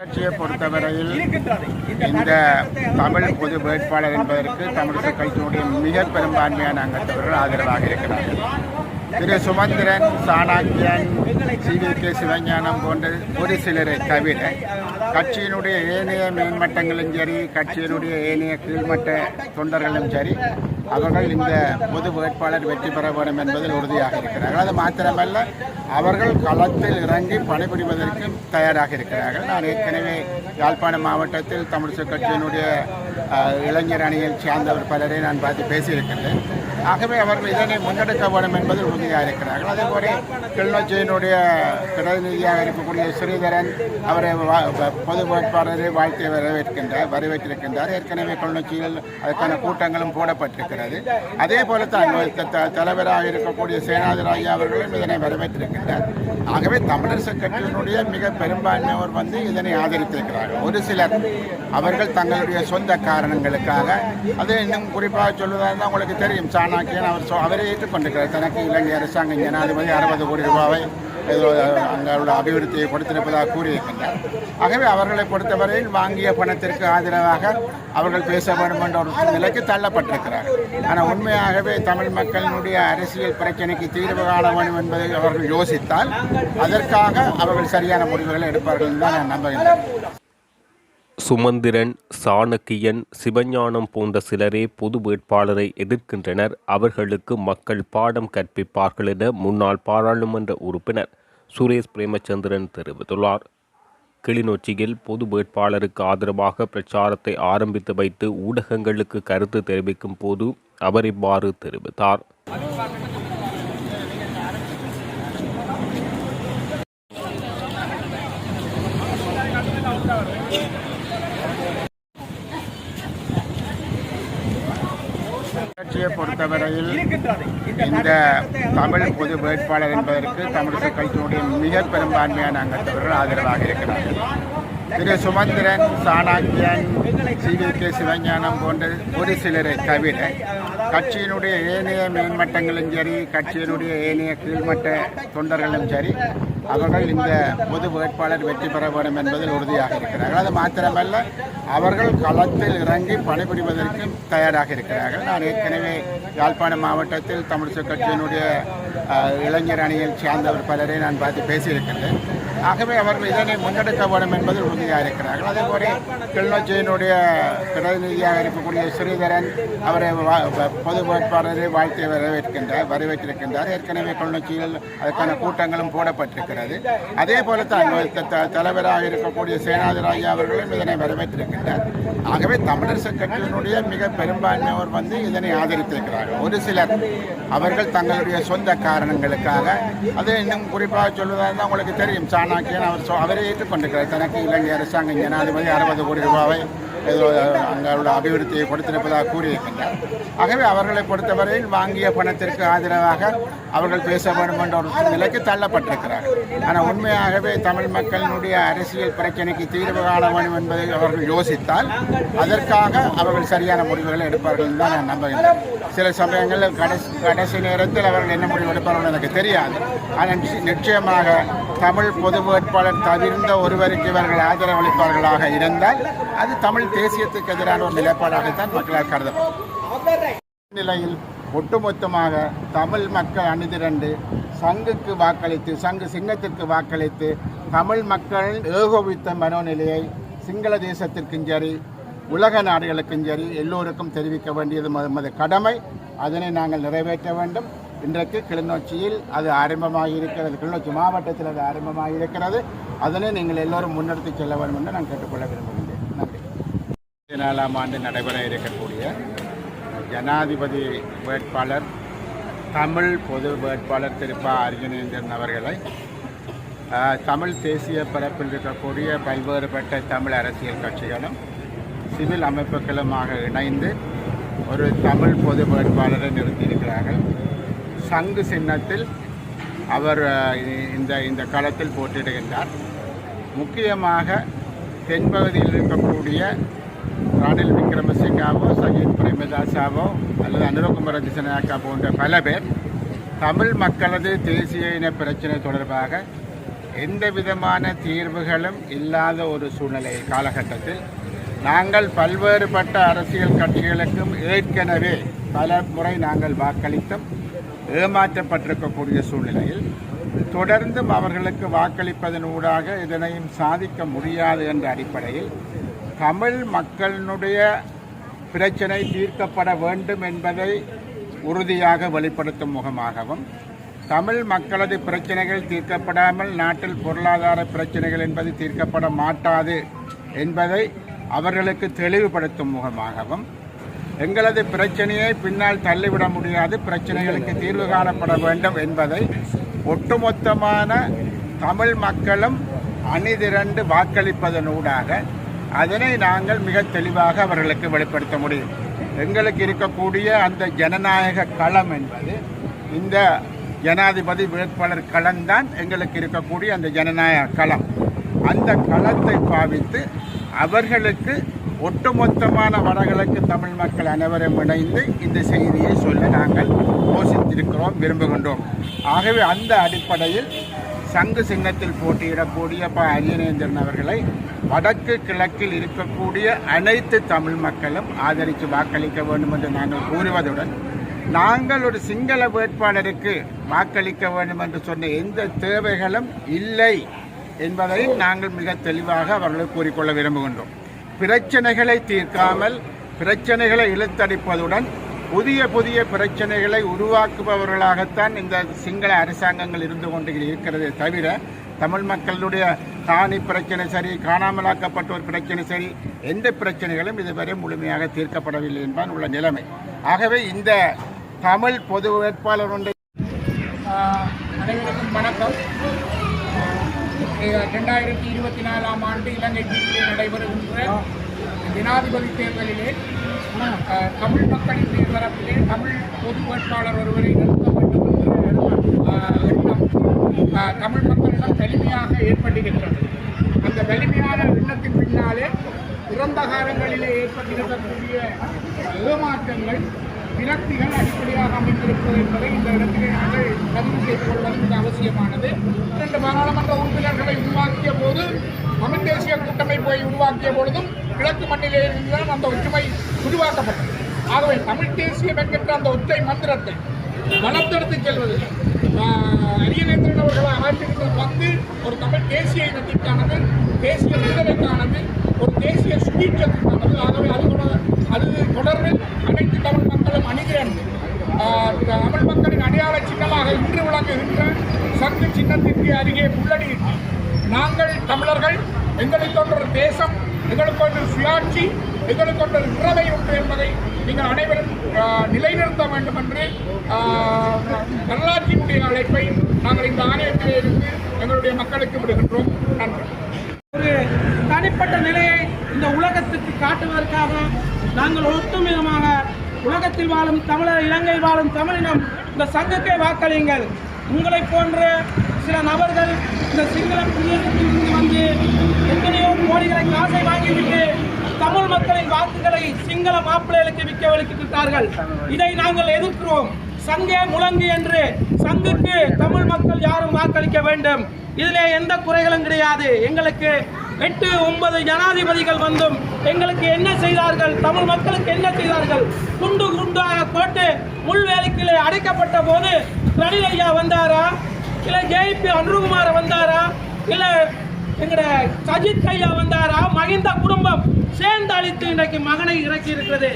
கட்சியை பொறுத்தவரையில் இந்த தமிழ் பொது வேட்பாளர் என்பதற்கு தமிழக கட்சியினுடைய மிக பெரும்பான்மையான அங்கத்தவர்கள் ஆதரவாக இருக்கிறார்கள். Thiru Sumanthiran Shanakiyan C. V. K. Sivagnanam போன்ற ஒரு சிலரை தவிர கட்சியினுடைய ஏனைய மேன்மட்டங்களும் சரி கட்சியினுடைய ஏனைய கீழ்மட்ட தொண்டர்களும் சரி அவர்கள் இந்த பொது வேட்பாளர் வெற்றி பெற வேண்டும் என்பதில் உறுதியாக இருக்கிறார்கள். அது மாத்திரமல்ல அவர்கள் களத்தில் இறங்கி பணிபுரிவதற்கு தயாராக இருக்கிறார்கள். நான் ஏற்கனவே யாழ்ப்பாணம் மாவட்டத்தில் தமிழிசை கட்சியினுடைய இளைஞர் அணியில் சார்ந்தவர் பலரை நான் பார்த்து பேசியிருக்கின்றேன் ஆகவே அவர்கள் இதனை முன்னெடுக்க வேண்டும் என்பதில் உறுதியாக இருக்கிறார்கள். அதே போல கிளிநொச்சியினுடைய பிரதிநிதியாக இருக்கக்கூடிய ஸ்ரீதரன் அவரை வா- பொது வேட்பாளரை வாழ்த்தி வரவேற்கின்றார் வரவேற்றிருக்கின்றார். ஏற்கனவே கிளிநொச்சியில் அதற்கான கூட்டங்களும் போடப்பட்டிருக்கிறது. அதே போல தான் த- தலைவராக இருக்கக்கூடிய சேனாதிராஜா அவர்களும் இதனை வரவேற்றிருக்கின்றார். ஆகவே தமிழரசு கட்சியினுடைய மிக பெரும்பான்மையோர் வந்து இதனை ஆதரித்திருக்கிறார்கள். ஒரு சிலர் அவர்கள் தங்களுடைய சொந்த காரணங்களுக்காக அது இன்னும் குறிப்பாக சொல்வதாக இருந்தால் உங்களுக்கு தெரியும் சாணாக்கியன் அவர் அவரே ஏற்றுக்கொண்டிருக்கிறார். தனக்கு இலங்கை அரசாங்கம் ஜனாதிபதி அறுபது கோடி ரூபாவை ஏதோ அங்களுடைய அபிவிருத்தியை கொடுத்திருப்பதாக கூறியிருக்கின்றார். ஆகவே அவர்களை பொறுத்தவரையில் வாங்கிய பணத்திற்கு ஆதரவாக அவர்கள் பேச வேண்டும் என்ற ஒரு நிலைக்கு தள்ளப்பட்டிருக்கிறார்கள் ஆனால் உண்மையாகவே தமிழ் மக்களினுடைய அரசியல் பிரச்சனைக்கு தீர்வு காண வேண்டும் என்பதை அவர்கள் யோசித்தால் அதற்காக அவர்கள் சரியான முடிவுகளை எடுப்பார்கள் என்று தான் நான் நம்புகிறேன் சுமந்திரன் சாணக்கியன் சிவஞானம் போன்ற சிலரே பொது வேட்பாளரை எதிர்க்கின்றனர். அவர்களுக்கு மக்கள் பாடம் கற்பிப்பார்கள் என முன்னாள் பாராளுமன்ற உறுப்பினர் சுரேஷ் பிரேமச்சந்திரன் தெரிவித்துள்ளார். கிளிநொச்சியில் பொது வேட்பாளருக்கு ஆதரவாக பிரச்சாரத்தை ஆரம்பித்து வைத்து ஊடகங்களுக்கு கருத்து தெரிவிக்கும் போது அவர் இவ்வாறு தெரிவித்தார். கட்சியை பொறுத்தவரையில் இந்த தமிழ் பொது வேட்பாளர் என்பதற்கு தமிழக கட்சியினுடைய மிக பெரும்பான்மையான அங்கத்தவர்கள் ஆதரவாக இருக்கிறார்கள். திரு சுமந்திரன் சாணாக்கியன் சி கே சிவஞானம் போன்ற ஒரு சிலரை தவிர கட்சியினுடைய ஏனைய மேன்மட்டங்களும் சரி கட்சியினுடைய ஏனைய கீழ்மட்ட தொண்டர்களும் சரி அவர்கள் இந்த பொது வேட்பாளர் வெற்றி பெற வேண்டும் என்பதில் உறுதியாக இருக்கிறார்கள். அது மாத்திரமல்ல அவர்கள் களத்தில் இறங்கி பணிபுரிவதற்கு தயாராக இருக்கிறார்கள். நான் ஏற்கனவே யாழ்ப்பாண மாவட்டத்தில் தமிழிசை கட்சியினுடைய இளைஞர் அணியில் சார்ந்தவர் பலரை நான் பார்த்து பேசியிருக்கின்றேன். ஆகவே அவர்கள் இதனை முன்னெடுக்க வேண்டும் என்பதில் உறுதியாக இருக்கிறார்கள். அதே போல கிளிநொச்சியினுடைய பிரதிநிதியாக இருக்கக்கூடிய ஸ்ரீதரன் அவரை வா- பொது வேட்பாளரை வாழ்த்தி வரவேற்கின்றார் வரவேற்றிருக்கின்றார். ஏற்கனவே கிளிநொச்சியில் அதற்கான கூட்டங்களும் போடப்பட்டிருக்கிறது. அதே போல தான் த- தலைவராக இருக்கக்கூடிய சேனாதிராஜா அவர்களும் இதனை வரவேற்றிருக்கின்றார். ஆகவே தமிழரசு கட்சியினுடைய மிக பெரும்பான்மையோர் வந்து இதனை ஆதரித்திருக்கிறார்கள். ஒரு சிலர் அவர்கள் தங்களுடைய சொந்த காரணங்களுக்காக அது இன்னும் குறிப்பாக சொல்வதாக இருந்தால் உங்களுக்கு தெரியும் சாணாக்கியன் அவர் அவரை அவரே ஏற்றுக்கொண்டிருக்கிறார். தனக்கு இலங்கை அரசாங்கம் ஜனாதிபதி அறுபது கோடி ரூபாவை ஏதோ அபிவிருத்தியை கொடுத்திருப்பதாக கூறியிருக்கின்றார். ஆகவே அவர்களை பொறுத்தவரையில் வாங்கிய பணத்திற்கு ஆதரவாக அவர்கள் பேச வேண்டும் என்ற ஒரு நிலைக்கு தள்ளப்பட்டிருக்கிறார்கள் ஆனால் உண்மையாகவே தமிழ் மக்களினுடைய அரசியல் பிரச்சனைக்கு தீர்வு காண வேண்டும் என்பதை அவர்கள் யோசித்தால் அதற்காக அவர்கள் சரியான முடிவுகளை எடுப்பார்கள் என்று தான் நான் நம்புகிறேன். சில சமயங்களில் கடைசி கடைசி நேரத்தில் அவர்கள் என்ன முடிவு எடுப்பார்கள் எனக்கு தெரியாது. ஆனால் நிச்ச- நிச்சயமாக தமிழ் பொது வேட்பாளர் தவிர்ந்த ஒருவருக்கு இவர்கள் ஆதரவளிப்பார்களாக இருந்தால் அது தமிழ் தேசியத்துக்கு எதிரான ஒரு நிலைப்பாடாகத்தான் மக்களால் கருதப்படும் நிலையில் ஒட்டுமொத்தமாக தமிழ் மக்கள் அணிதிரண்டு சங்குக்கு வாக்களித்து சங்கு சிங்கத்திற்கு வாக்களித்து தமிழ் மக்கள் ஏகோபித்த மனோநிலையை சிங்கள தேசத்திற்கும் சரி உலக நாடுகளுக்கும் சரி எல்லோருக்கும் தெரிவிக்க வேண்டியது நமது கடமை. அதனை நாங்கள் நிறைவேற்ற வேண்டும். இன்றைக்கு கிளிநொச்சியில் அது ஆரம்பமாக இருக்கிறது கிளிநொச்சி மாவட்டத்தில் அது ஆரம்பமாக இருக்கிறது அதனை நீங்கள் எல்லோரும் முன்னெடுத்து செல்ல வேண்டும் என்று நான் கேட்டுக்கொள்ள விரும்புகிறேன் பதினாலாம் ஆண்டு நடைபெற இருக்கக்கூடிய ஜனாதிபதி வேட்பாளர் தமிழ் பொது வேட்பாளர் திரு. ப. அர்ஜுனேந்திரன் அவர்களை தமிழ் தேசிய பரப்பில் இருக்கக்கூடிய பல்வேறுபட்ட தமிழ் அரசியல் கட்சிகளும் சிவில் அமைப்புகளுமாக இணைந்து ஒரு தமிழ் பொது வேட்பாளரை நிறுத்தியிருக்கிறார்கள். சங்கு சின்னத்தில் அவர் இந்த இந்த களத்தில் போட்டியிடுகின்றார். முக்கியமாக தென்பகுதியில் இருக்கக்கூடிய ராணில் விக்ரமசிங்காவோ சஜித் பிரேமதாசாவோ அல்லது அனுரகுமார திசநாயக்கா போன்ற பல பேர் தமிழ் மக்களது தேசிய இன பிரச்சினை தொடர்பாக எந்த விதமான தீர்வுகளும் இல்லாத ஒரு சூழ்நிலை காலகட்டத்தில் நாங்கள் பல்வேறுபட்ட அரசியல் கட்சிகளுக்கும் ஏற்கனவே பல முறை நாங்கள் வாக்களித்தும். ஏமாற்றப்பட்டிருக்கக்கூடிய சூழ்நிலையில் தொடர்ந்தும் அவர்களுக்கு வாக்களிப்பதன் ஊடாக இதனையும் சாதிக்க முடியாது என்ற அடிப்படையில் தமிழ் மக்களினுடைய பிரச்சனை தீர்க்கப்பட வேண்டும் என்பதை உறுதியாக வெளிப்படுத்தும் முகமாகவும் தமிழ் மக்களது பிரச்சனைகள் தீர்க்கப்படாமல் நாட்டில் பொருளாதார பிரச்சனைகள் என்பது தீர்க்கப்பட மாட்டாது என்பதை அவர்களுக்கு தெளிவுபடுத்தும் முகமாகவும் எங்களது பிரச்சனையை பின்னால் தள்ளிவிட முடியாது பிரச்சனைகளுக்கு தீர்வு காணப்பட வேண்டும் என்பதை ஒட்டுமொத்தமான தமிழ் மக்களும் அணிதிரண்டு வாக்களிப்பதனூடாக அதனை நாங்கள் மிக தெளிவாக அவர்களுக்கு வெளிப்படுத்த முடியும். எங்களுக்கு இருக்கக்கூடிய அந்த ஜனநாயக களம் என்பது இந்த ஜனாதிபதி வேட்பாளர் களம்தான் எங்களுக்கு இருக்கக்கூடிய அந்த ஜனநாயக களம். அந்த களத்தை பாவித்து அவர்களுக்கு ஒட்டுமொத்தமான வடகிழக்கு தமிழ் மக்கள் அனைவரும் இணைந்து இந்த செய்தியை சொல்ல நாங்கள் யோசித்திருக்கிறோம் விரும்புகின்றோம். ஆகவே அந்த அடிப்படையில் சங்கு சின்னத்தில் போட்டியிடக்கூடிய ப அரியநேந்திரன் அவர்களை வடக்கு கிழக்கில் இருக்கக்கூடிய அனைத்து தமிழ் மக்களும் ஆதரித்து வாக்களிக்க வேண்டும் என்று நாங்கள் கூறுவதுடன் நாங்கள் ஒரு சிங்கள வேட்பாளருக்கு வாக்களிக்க வேண்டும் என்று சொன்ன எந்த தேவைகளும் இல்லை என்பதை நாங்கள் மிக தெளிவாக அவர்களை கூறிக்கொள்ள விரும்புகின்றோம். பிரச்சனைகளை தீர்க்காமல் பிரச்சனைகளை இழுத்தடிப்பதுடன் புதிய புதிய பிரச்சனைகளை உருவாக்குபவர்களாகத்தான் இந்த சிங்கள அரசாங்கங்கள் இருந்து கொண்டு இருக்கிறதே தவிர தமிழ் மக்களுடைய காணி பிரச்சனை சரி காணாமலாக்கப்பட்டோர் பிரச்சனை சரி எந்த பிரச்சனைகளும் இதுவரை முழுமையாக தீர்க்கப்படவில்லை என்பான் உள்ள நிலைமை. ஆகவே இந்த தமிழ் பொது வேட்பாளர் ஒன்றை அனைவருக்கும் வணக்கம். ரெண்டாயிரத்தி இருபத்தி நாலாம் ஆண்டு இலங்கை நடைபெறுகின்ற ஜனாதிபதி தேர்தலிலே தமிழ் மக்களின் தரப்பிலே தமிழ் பொது வேட்பாளர் ஒருவரை நிறுத்த வேண்டும் என்ற எண்ணம் தமிழ் மக்களிடம் வலிமையாக ஏற்படுகின்றது. அந்த வலிமையான எண்ணத்தின் பின்னாலே இறந்த காலங்களிலே ஏற்பட்டிருக்கக்கூடிய ஏமாற்றங்கள் விரக்திகள் அடிப்படையாக அமைந்திருப்பது என்பதை இந்த இடத்திலே நாங்கள் பதிவு செய்து கொள்வது மிக அவசியமானது. இரண்டு பாராளுமன்ற உறுப்பினர்களை உருவாக்கிய போது தமிழ் தேசிய கூட்டமைப்பை உருவாக்கிய பொழுதும் கிழக்கு மண்ணிலே இருந்துதான் அந்த ஒற்றுமை உருவாக்கப்பட்டது. ஆகவே தமிழ் தேசியம் என்கின்ற அந்த ஒற்றை மந்திரத்தை வளர்த்தெடுத்து செல்வது. ஆஹ், அரியநேந்திரன் அவர்கள் ஆற்றிருக்கிற பங்கு ஒரு தமிழ் தேசிய இனத்திற்கானது தேசிய விடுதலைக்கானது ஒரு தேசிய சுபீட்சத்திற்கானது ஆகவே அது அது தொடர்பில் அனைத்து தமிழ் மக்களும் அணிதிரண்டு தமிழ் மக்களின் அடையாள சின்னமாக இன்று விளங்குகின்ற சங்கு சின்னத்திற்கு அருகே உள்ளடியிட்டு நாங்கள் தமிழர்கள் எங்களுக்கு தேசம் எங்களுக்கு ஒரு சுயாட்சி எங்களுக்கு ஒன்று உறவை உண்டு என்பதை நீங்கள் அனைவரும் நிலைநிறுத்த வேண்டும் என்று வரலாற்றினுடைய அழைப்பை நாங்கள் இந்த ஆணையத்திலே இருந்து எங்களுடைய மக்களுக்கு விடுகின்றோம். நன்றி. ஒரு தனிப்பட்ட நிலையை இந்த உலகத்துக்கு காட்டுவதற்காக நாங்கள் ஒட்டுமிதமாக உலகத்தில் வாழும் தமிழர் இலங்கை வாழும் தமிழினம் இந்த சங்கத்தை வாக்களியுங்கள். உங்களைப் போன்ற சில நபர்கள் இந்த சிங்கள குடியரசில் வந்து எத்தனையோ கோடிகளை காசை வாங்கிவிட்டு தமிழ் மக்களின் வாக்குகளை சிங்கள மாப்பிள்ளைகளுக்கு விற்க வலிக்கிட்டார்கள் இதை நாங்கள் எதிர்க்கிறோம். சங்கே முழங்கு என்று சங்குக்கு தமிழ் மக்கள் யாரும் வாக்களிக்க வேண்டும். இதில் எந்த குறைகளும் கிடையாது. எங்களுக்கு எட்டு ஒன்பது ஜனாதிபதிகள் வந்தும் எங்களுக்கு என்ன செய்தார்கள்? தமிழ் மக்களுக்கு என்ன செய்தார்கள்? குண்டு குண்டாக போட்டு முள்வேலிக்கிலே அடைக்கப்பட்ட போது ரணில் ஐயா வந்தாரா? இல்லை ஜேபி அனுருகுமார் வந்தாரா? இல்லை எங்கட சஜித் கையா வந்தாரா? மகிந்த குடும்பம் சேர்ந்து அழித்து இன்றைக்கு மகனை இறக்கி இருக்கிறது